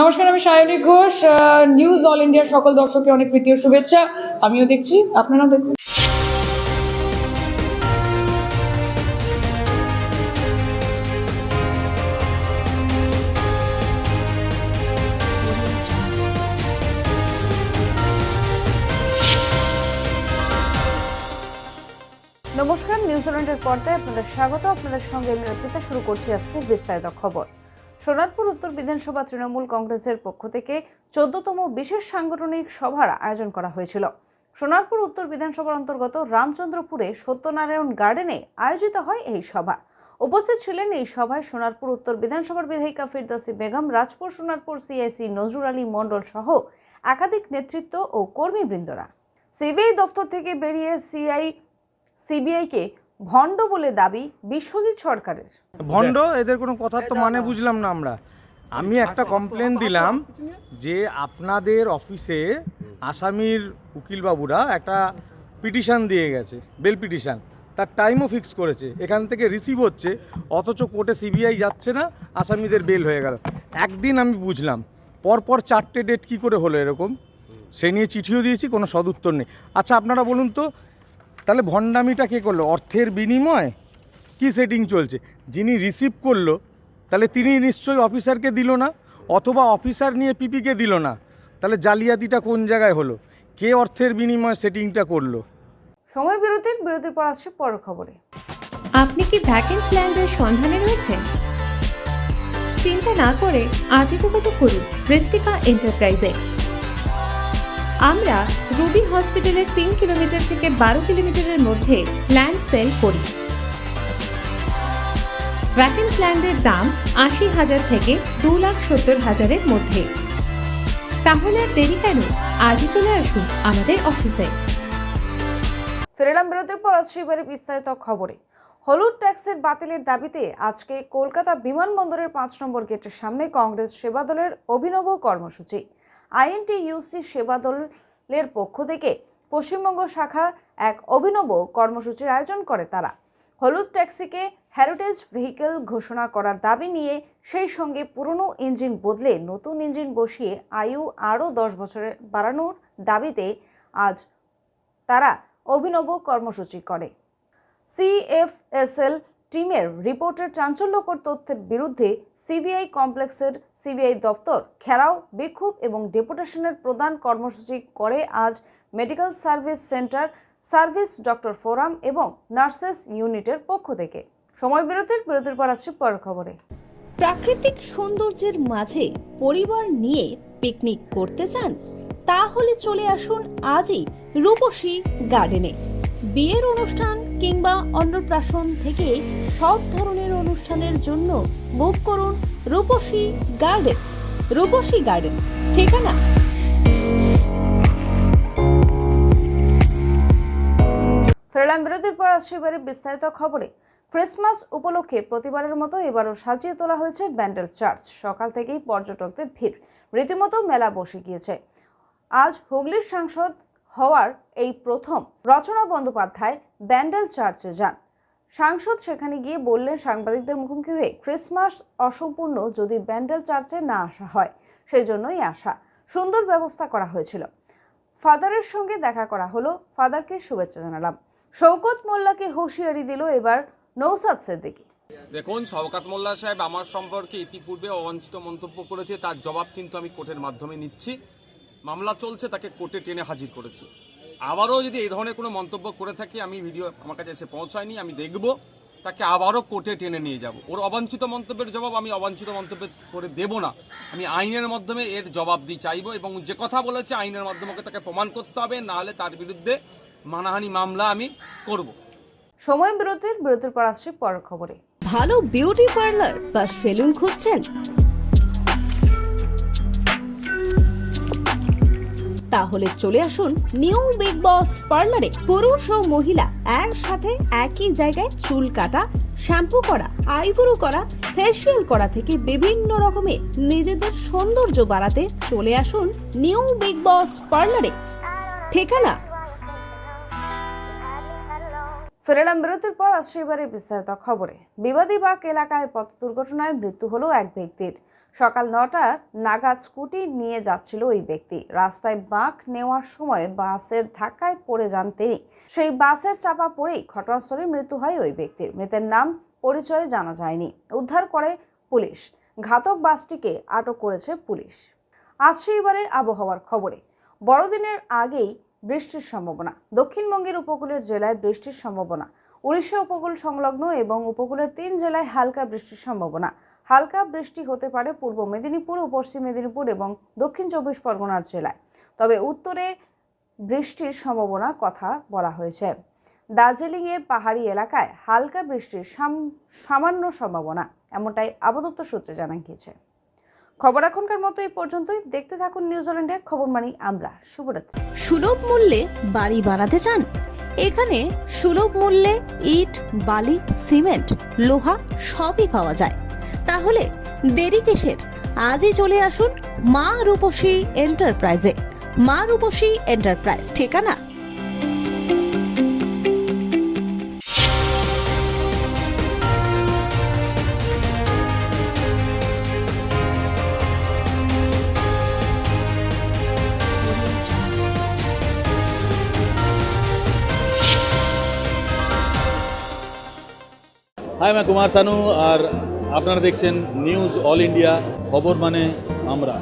নমস্কার, আমি Sayani Ghosh news all ইন্ডিয়ার সকল দর্শককে অনেক প্রীতি ও শুভেচ্ছা। আমিও দেখছি, আপনারাও দেখুন। নমস্কার নিউজিল্যান্ডের পর্দায় আপনাদের স্বাগত। আপনাদের সঙ্গে আমি অর্পিতা, শুরু করছি আজকে বিস্তারিত খবর। সোনারপুর উত্তর বিধানসভা তৃণমূল কংগ্রেসের পক্ষ থেকে চোদ্দতম বিশেষ সাংগঠনিক সভার আয়োজন করা হয়েছিল। সোনারপুর উত্তর বিধানসভার অন্তর্গত রামচন্দ্রপুরে সত্যনারায়ণ গার্ডেনে আয়োজিত হয় এই সভা। উপস্থিত ছিলেন এই সভায় সোনারপুর উত্তর বিধানসভার বিধায়িকা ফিরদাসি বেগম, রাজপুর সোনারপুর সিআইসি নজরুল আলী মণ্ডল সহ একাধিক নেতৃত্ব ও কর্মীবৃন্দরা। সিবিআই দপ্তর থেকে বেরিয়ে সিআই সিবিআইকে ভণ্ড বলে দাবি বিশ্বজিৎ সরকারের। ভণ্ড? এদের কোনো কথার তো মানে বুঝলাম না আমরা। আমি একটা কমপ্লেন দিলাম যে আপনাদের অফিসে আসামির উকিলবাবুরা একটা পিটিশন দিয়ে গেছে বেল পিটিশন তার টাইমও ফিক্স করেছে। এখান থেকে রিসিভ হচ্ছে অথচ কোর্টে সিবিআই যাচ্ছে না আসামিদের বেল হয়ে গেল। একদিন আমি বুঝলাম পরপর চারটে ডেট কি করে হলো এরকম? সে নিয়ে চিঠিও দিয়েছি কোনো সদুত্তর নেই। আচ্ছা আপনারা বলুন তো তাহলে ভণ্ডামিটা কে করল? অর্থের বিনিময়? কি সেটিং চলছে? যিনি রিসিভ করল তাহলে তিনি নিশ্চয়ই অফিসারকে দিল না? অথবা অফিসার নিয়ে পিপিকে দিল না? তাহলে জালিয়াতিটা কোন জায়গায় হলো? কে অর্থের বিনিময় সেটিংটা করল? সময় বিরতির বিরতির পর আসছে পর খবরে। আপনি কি ভ্যাকেন্স ল্যান্ডের সন্ধানে রয়েছেন? চিন্তা না করে আজই যোগাযোগ করুন ঋত্বিকা এন্টারপ্রাইজে আমরা রুবি হসপিটালের তিন কিলোমিটার থেকে বারো কিলোমিটারের মধ্যে ল্যান্ড সেল করি। ভ্যাকেন্স ল্যান্ডের দাম আশি হাজার থেকে দু লাখ সত্তর হাজারের মধ্যে। তাহলে আর দেরি কেন? আজই চলে আসুন আমাদের অফিসে। ফেরালাম বিরতির পর, আসছে এবারে বিস্তারিত খবরে। হলুদ ট্যাক্সের বাতিলের দাবিতে আজকে কলকাতা বিমানবন্দরের পাঁচ নম্বর গেটের সামনে কংগ্রেস সেবা দলের অভিনব কর্মসূচি। আইএনটি ইউসি সেবা দলের পক্ষ থেকে পশ্চিমবঙ্গ শাখা এক অভিনব কর্মসূচির আয়োজন করে তারা। হলুদ ট্যাক্সিকে হেরিটেজ ভেহিকেল ঘোষণা করার দাবি নিয়ে সেই সঙ্গে পুরনো ইঞ্জিন বদলে নতুন ইঞ্জিন বসিয়ে আয়ু আরও দশ বছরের বাড়ানোর দাবিতে আজ তারা অভিনব কর্মসূচি করে। সিএফএসএল টিমের রিপোর্টের চাঞ্চল্যকর তথ্যের বিরুদ্ধে সিবিআই কমপ্লেক্সের সিবিআই দপ্তর ঘেরাও, বিক্ষোভ এবং ডেপুটেশনের প্রদান কর্মসূচি করে আজ medical service centre, service doctor forum এবং নার্সেস ইউনিটের পক্ষ থেকে। সময় বিরতির বিরতির পর আসছে পর খবরে। প্রাকৃতিক সৌন্দর্যের মাঝে পরিবার নিয়ে পিকনিক করতে চান? তাহলে চলে আসুন আজই রূপসী গার্ডেনে। বিয়ের অনুষ্ঠান কিংবা অন্নপ্রাশন থেকে সব ধরনের অনুষ্ঠানের জন্য বুক করুন রূপসী গার্ডেন রূপসী গার্ডেন ঠিকানা? ফেরালাম বিরতির পর আসছে এবারে বিস্তারিত খবরে। ক্রিসমাস উপলক্ষে প্রতিবারের মতো এবারও সাজিয়ে তোলা হয়েছে ব্যান্ডেল চার্চ। সকাল থেকেই পর্যটকদের ভিড়। রীতিমতো মেলা বসে গিয়েছে। আজ হুগলির সাংসদ হওয়ার এই প্রথম রচনা বন্দ্যোপাধ্যায় ব্যান্ডেল চার্চে যান। সাংসদ সেখানে গিয়ে বললেন, সাংবাদিকদের মুখোমুখি হয়ে ক্রিসমাস অসম্পূর্ণ যদি ব্যান্ডেল চার্চে না আসা হয় সেই জন্যই আসা। সুন্দর ব্যবস্থা করা হয়েছিল। ফাদারের সঙ্গে দেখা করা হলো। ফাদারকে শুভেচ্ছা জানালাম। শৌকত মোল্লাকে হুঁশিয়ারি দিল এবার নৌসাদ সিদ্দিকী। দেখুন, শওকাত মোল্লা সাহেব আমার সম্পর্কে ইতিপূর্বে অবাঞ্ছিত মন্তব্য করেছে। তার জবাব কিন্তু আমি কোর্টের মাধ্যমে নিচ্ছি। মামলা চলছে তাকে কোর্টে টেনে হাজির করেছি। আবারও যদি এই ধরনের কোনো মন্তব্য করে থাকি আমি ভিডিও আমার কাছে এসে পৌঁছায়নি আমি দেখব তাকে আবারও কোর্টে টেনে নিয়ে যাব। ওর অবাঞ্ছিত মন্তব্যের জবাব আমি অবাঞ্ছিত মন্তব্য করে দেব না। আমি আইনের মাধ্যমে এর জবাব দিয়ে চাইব এবং যে কথা বলেছে আইনের মাধ্যমে তাকে প্রমাণ করতে হবে না হলে তার বিরুদ্ধে মানাহানি মামলা আমি করব। সময় বিরতির বিরতির পর আসছে পরের খবরে। ভালো বিউটি পার্লার বা সেলুন খুঁজছেন? তাহলে চলে আসুন নিউ বিগ বস পার্লারে। পুরুষ ও মহিলা একসাথে একই জায়গায় চুল কাটা, শ্যাম্পু করা, আইব্রো করা, ফেসিয়াল করা থেকে বিভিন্ন রকমের নিজেদের সৌন্দর্য বাড়াতে চলে আসুন নিউ বিগ বস পার্লারে। ঠিকানা? ফেরালাম বিরতির পর আসছে এবারে বিস্তারিত খবরে। বিবাদী বাক এলাকায় পথ দুর্ঘটনায় মৃত্যু হলো এক ব্যক্তির। সকাল নটা নাগাদ স্কুটি নিয়ে যাচ্ছিল ওই ব্যক্তি। রাস্তায় বাঁক নেওয়ার সময় বাসের ধাক্কায় পড়ে যান তিনি। সেই বাসের চাপা পড়েই ঘটনাস্থলে মৃত্যু হয় ওই ব্যক্তির। মৃতের নাম, পরিচয় জানা যায়নি। উদ্ধার করে পুলিশ। ঘাতক বাসটিকে আটক করেছে পুলিশ। আসছে এবারে আবহাওয়ার খবরে। বড়দিনের আগেই বৃষ্টির সম্ভাবনা। দক্ষিণবঙ্গের উপকূলের জেলায় বৃষ্টির সম্ভাবনা। উড়িষ্যা উপকূল সংলগ্ন এবং উপকূলের তিন জেলায় হালকা বৃষ্টির সম্ভাবনা। হালকা বৃষ্টি হতে পারে পূর্ব মেদিনীপুর ও পশ্চিম মেদিনীপুর এবং দক্ষিণ চব্বিশ পরগনার জেলায়। তবে উত্তরে বৃষ্টির সম্ভাবনা কথা বলা হয়েছে। দার্জিলিংয়ের পাহাড়ি এলাকায় হালকা বৃষ্টির সাম- সামান্য সম্ভাবনা, এমনটাই আবদপ্তর সূত্রে জানা গিয়েছে। খবর এখনকার মতো এই পর্যন্তই। দেখতে থাকুন নিউজিল্যান্ডের খবর মানি আমরা, শুভরাত্রি। সুলভ মূল্যে বাড়ি বানাতে চান? এখানে সুলভ মূল্যে ইট, বালি, সিমেন্ট, লোহা সবই পাওয়া যায়। তাহলে দেরি কিসের? আজই চলে আসুন মা রূপসী এন্টারপ্রাইজে। মা রূপসী এন্টারপ্রাইজ, ঠিকানা? হাই আমি কুমার সানু আর আপনারা দেখছেন নিউজ অল ইন্ডিয়া খবর মানে আমরা।